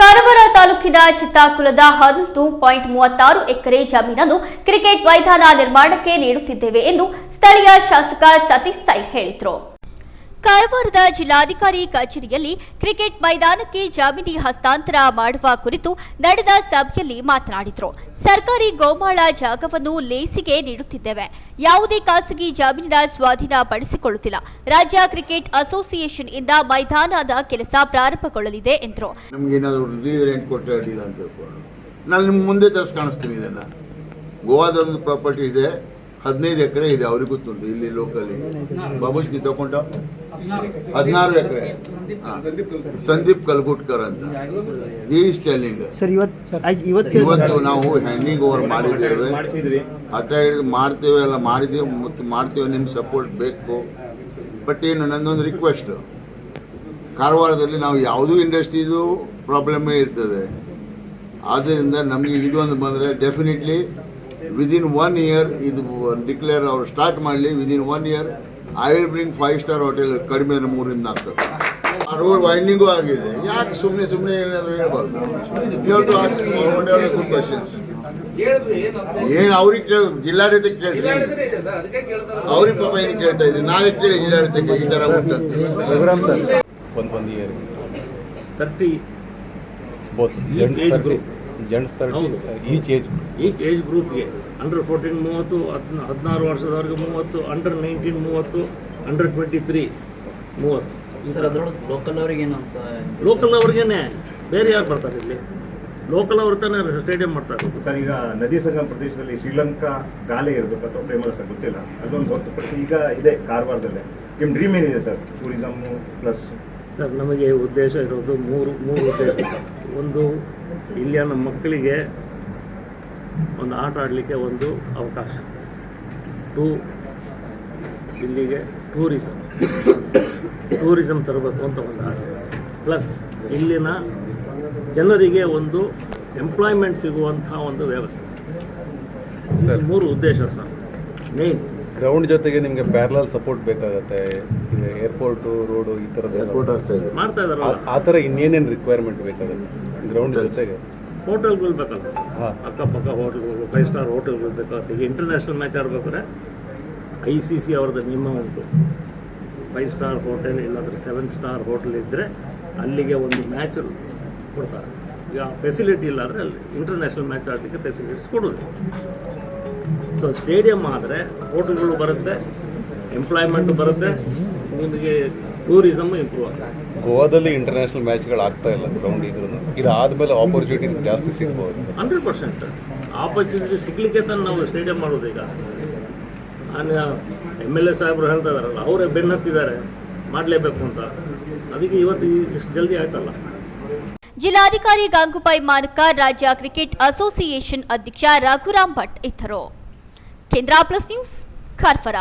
ಕಾರವಾರ ತಾಲೂಕಿನ ಚಿತ್ತಾಕುಲದ ಹತ್ತು ಪಾಯಿಂಟ್ ಮೂವತ್ತಾರು ಎಕರೆ ಜಮೀನನ್ನು ಕ್ರಿಕೆಟ್ ಮೈದಾನ ನಿರ್ಮಾಣಕ್ಕೆ ನೀಡುತ್ತಿದ್ದೇವೆ ಎಂದು ಸ್ಥಳೀಯ ಶಾಸಕ ಸತೀಶ್ ಸೈ ಹೇಳಿದರು. ಕಾರವಾರದ ಜಿಲ್ಲಾಧಿಕಾರಿ ಕಚೇರಿಯಲ್ಲಿ ಕ್ರಿಕೆಟ್ ಮೈದಾನಕ್ಕೆ ಜಮೀನಿ ಹಸ್ತಾಂತರ ಮಾಡುವ ಕುರಿತು ನಡೆದ ಸಭೆಯಲ್ಲಿ ಮಾತನಾಡಿದರು. ಸರ್ಕಾರಿ ಗೋಮಾಳ ಜಾಗವನ್ನು ಲೇಸಿಗೆ ನೀಡುತ್ತಿದ್ದೇವೆ. ಯಾವುದೇ ಖಾಸಗಿ ಜಾಮೀನಿನ ಸ್ವಾಧೀನ ಪಡಿಸಿಕೊಳ್ಳುತ್ತಿಲ್ಲ ರಾಜ್ಯ ಕ್ರಿಕೆಟ್ ಅಸೋಸಿಯೇಷನ್ ಇಂದ ಮೈದಾನದ ಕೆಲಸ ಪ್ರಾರಂಭಗೊಳ್ಳಲಿದೆ ಎಂದರು. ಮುಂದೆ ಗೋವಾದ ಒಂದು ಪ್ರಾಪರ್ಟಿ ಇದೆ. ಹದಿನೈದು ಎಕರೆ ಇದೆ ಅವ್ರಿಗೆ ಗೊತ್ತುಂಟು ಇಲ್ಲಿ ಲೋಕಲಿ ಬಾಬುಶ್ಗಿ ತಗೊಂಡ? ಹದಿನಾರು ಎಕರೆ. ಸಂದೀಪ್ ಕಲ್ಗುಟ್ಕರ್ ಅಂತ. ಈ ಸ್ಟೆಲ್ಲಿಂಗ್ ಸರ್ ಇವತ್ತು ಇವತ್ತು ಇವತ್ತು ನಾವು ಹ್ಯಾಂಡಿಂಗ್ ಓವರ್ ಮಾಡಿದ್ದೇವೆ. ಹತ್ತಿರ ಹಠ ಹಿಡಿದು ಮಾಡ್ತೇವೆ ಎಲ್ಲ ಮಾಡಿದ್ದೇವೆ ಮತ್ತು ಮಾಡ್ತೇವೆ ನಿಮ್ಮ ಸಪೋರ್ಟ್ ಬೇಕು. ಬಟ್ ಏನು ನನ್ನೊಂದು ರಿಕ್ವೆಸ್ಟ್ ಕಾರವಾರದಲ್ಲಿ ನಾವು ಯಾವುದೂ ಇಂಡಸ್ಟ್ರೀದು ಪ್ರಾಬ್ಲಮ್ಮೇ ಇರ್ತದೆ. ಆದ್ದರಿಂದ ನಮಗೆ ಇದೊಂದು ಬಂದರೆ ಡೆಫಿನೆಟ್ಲಿ ವಿದಿನ್ ಒನ್ ಇಯರ್ ಇದು ಡಿಕ್ಲೇರ್ ಅವ್ರು ಸ್ಟಾರ್ಟ್ ಮಾಡಲಿ within one year I will bring five star hotel ಕಡಿಮೆ ಅಂದ್ರೆ ಮೂರಿಂದ ಆಗ್ತದೆ ಆ ರೋಡ್ ವೈಂಡಿಂಗು ಆಗಿದೆ. ಯಾಕೆ ಸುಮ್ಮನೆ ಸುಮ್ಮನೆ ಏನಾದರೂ ಹೇಳ್ಬಾರ್ದು? You have to ask good questions ಏನು ಅವ್ರಿಗೆ ಕೇಳ ಜಿಲ್ಲಾಡಳಿತ ಕೇಳ್ತೀನಿ. ಅವ್ರಿಗೆ ಪಾಪ ಏನು ಕೇಳ್ತಾ ಇದ್ದೀನಿ? ನಾಳೆ ಕೇಳಿ ಜಿಲ್ಲಾಡಳಿತಕ್ಕೆ ಈ ಥರ. ರಘುರಾಮ್ ಸರ್. ಒಂದು ಒಂದು year thirty both group. Gents. Each age each age ಗ್ರೂಪ್ಗೆ under fourteen ಮೂವತ್ತು ಹದಿನ ಹದಿನಾರು ವರ್ಷದವರೆಗೆ ಮೂವತ್ತು ಅಂಡರ್ ನೈನ್ಟೀನ್ ಮೂವತ್ತು ಅಂಡರ್ ಟ್ವೆಂಟಿ ತ್ರೀ ಮೂವತ್ತು. ಸರ್ ಅದರೊಳಗೆ ಲೋಕಲ್ ಅವ್ರಿಗೆ ಏನಂತ ಲೋಕಲ್ ಅವ್ರಿಗೇನೆ. ಬೇರೆ ಯಾರು ಬರ್ತಾರೆ ಇಲ್ಲಿ? ಲೋಕಲ್ ಅವ್ರ ತಾನೇ ಸ್ಟೇಡಿಯಂ ಮಾಡ್ತಾರೆ. ಸರ್ ಈಗ ನದಿ ಸಂಗಮ ಪ್ರದೇಶದಲ್ಲಿ ಶ್ರೀಲಂಕಾ ಗಾಲೆ ಇರಬೇಕು ಅಥವಾ ಪ್ರೇಮಲ ಸರ್ ಗೊತ್ತಿಲ್ಲ? ಅದೊಂದು ಹೊರತುಪಡಿಸಿ ಈಗ ಇದೆ ಕಾರವಾರದಲ್ಲೇ. ನಿಮ್ಮ ಡ್ರೀಮ್ ಏನಿದೆ ಸರ್ ಟೂರಿಸಮ್ಮು ಪ್ಲಸ್ ಸರ್ ನಮಗೆ ಉದ್ದೇಶ ಇರೋದು ಮೂರು ಮೂರು ಉದ್ದೇಶ. ಒಂದು ಇಲ್ಲಿಯ ನಮ್ಮ ಮಕ್ಕಳಿಗೆ ಒಂದು ಆಟ ಆಡಲಿಕ್ಕೆ ಒಂದು ಅವಕಾಶ. ಟೂ ಇಲ್ಲಿಗೆ ಟೂರಿಸಮ್ ಟೂರಿಸಮ್ ತರಬೇಕು ಅಂತ ಒಂದು ಆಸೆ. ಪ್ಲಸ್ ಇಲ್ಲಿನ ಜನರಿಗೆ ಒಂದು ಎಂಪ್ಲಾಯ್ಮೆಂಟ್ ಸಿಗುವಂಥ ಒಂದು ವ್ಯವಸ್ಥೆ. ಸರ್. ಮೂರು ಉದ್ದೇಶ ಸರ್. ಮೇನ್. ಗ್ರೌಂಡ್ ಜೊತೆಗೆ ನಿಮಗೆ ಪ್ಯಾರಲಲ್ ಸಪೋರ್ಟ್ ಬೇಕಾಗುತ್ತೆ ಏರ್ಪೋರ್ಟು ರೋಡು ಈ ಏರ್ಪೋರ್ಟ್ ಥರದ್ದು ಆಗ್ತಾ ಇದೆ. ಮಾಡ್ತಾ ಇದಾರಲ್ಲ ಆ ಥರ ಇನ್ನೇನೇನು ರಿಕ್ವೈರ್ಮೆಂಟ್ ಬೇಕಾಗುತ್ತೆ ಗ್ರೌಂಡ್ ಜೊತೆಗೆ? ಹೋಟೆಲ್ಗಳು ಬೇಕಲ್ಲ. ಹಾಂ. ಅಕ್ಕಪಕ್ಕ ಹೋಟೆಲ್ಗಳು ಫೈವ್ ಸ್ಟಾರ್ ಹೋಟೆಲ್ಗಳು ಬೇಕಾಗುತ್ತೆ ಈಗ ಇಂಟರ್ನ್ಯಾಷನಲ್ ಮ್ಯಾಚ್ ಆಡ್ಬೇಕಾದ್ರೆ ಐ ಸಿ ಸಿ ಅವ್ರದ್ದು ನಿಯಮ ಉಂಟು. ಫೈವ್ ಸ್ಟಾರ್ ಹೋಟೆಲ್ ಇಲ್ಲಾಂದ್ರೆ ಸೆವೆನ್ ಸ್ಟಾರ್ ಹೋಟೆಲ್ ಇದ್ದರೆ ಅಲ್ಲಿಗೆ ಒಂದು ಮ್ಯಾಚ್ ಕೊಡ್ತಾರೆ. ಈಗ ಫೆಸಿಲಿಟಿ ಇಲ್ಲಾಂದರೆ ಅಲ್ಲಿ ಇಂಟರ್ನ್ಯಾಷನಲ್ ಮ್ಯಾಚ್ ಆಡಲಿಕ್ಕೆ ಫೆಸಿಲಿಟೀಸ್ ಕೊಡೋದು ಸೊ ಸ್ಟೇಡಿಯಂ ಆದರೆ ಹೋಟೆಲ್ಗಳು ಬರುತ್ತೆ ಎಂಪ್ಲಾಯ್ಮೆಂಟ್ ಬರುತ್ತೆ ನಿಮಗೆ ಟೂರಿಸಮ್ ಇಂಪ್ರೂವ್ ಆಗುತ್ತೆ. ಗೋವಾದಲ್ಲಿ ಇಂಟರ್ನ್ಯಾಷನಲ್ ಮ್ಯಾಚ್ಗಳು ಆಗ್ತಾ ಇಲ್ಲ ಗ್ರೌಂಡ್ ಇದ್ರೂ ಇದಾದ್ಮೇಲೆ ಆಪರ್ಚುನಿಟೀಸ್ ಜಾಸ್ತಿ ಸಿಗ್ಬೋದು. Hundred percent. ಆಪರ್ಚುನಿಟಿ ಸಿಗ್ಲಿಕ್ಕೆ ತಾನು ನಾವು ಸ್ಟೇಡಿಯಂ ಮಾಡೋದು ಈಗ. ಎಂ ಎಲ್ ಎ ಸಾಹೇಬರು ಹೇಳ್ತಾ ಇದಾರಲ್ಲ ಅವರೇ ಬೆನ್ನತ್ತಿದ್ದಾರೆ ಮಾಡಲೇಬೇಕು ಅಂತ. ಅದಕ್ಕೆ ಇವತ್ತು ಇಷ್ಟು ಜಲ್ದಿ ಆಯ್ತಲ್ಲ. ಜಿಲ್ಲಾಧಿಕಾರಿ ಗಾಂಗುಬಾಯಿ ಮಾನಕ ರಾಜ್ಯ ಕ್ರಿಕೆಟ್ ಅಸೋಸಿಯೇಷನ್ ಅಧ್ಯಕ್ಷ ರಘುರಾಮ್ ಭಟ್ ಇದ್ದರು. ಕೇಂದ್ರ ಪ್ಲಸ್ ನ್ಯೂಸ್ ಕಾರ್ಫರ.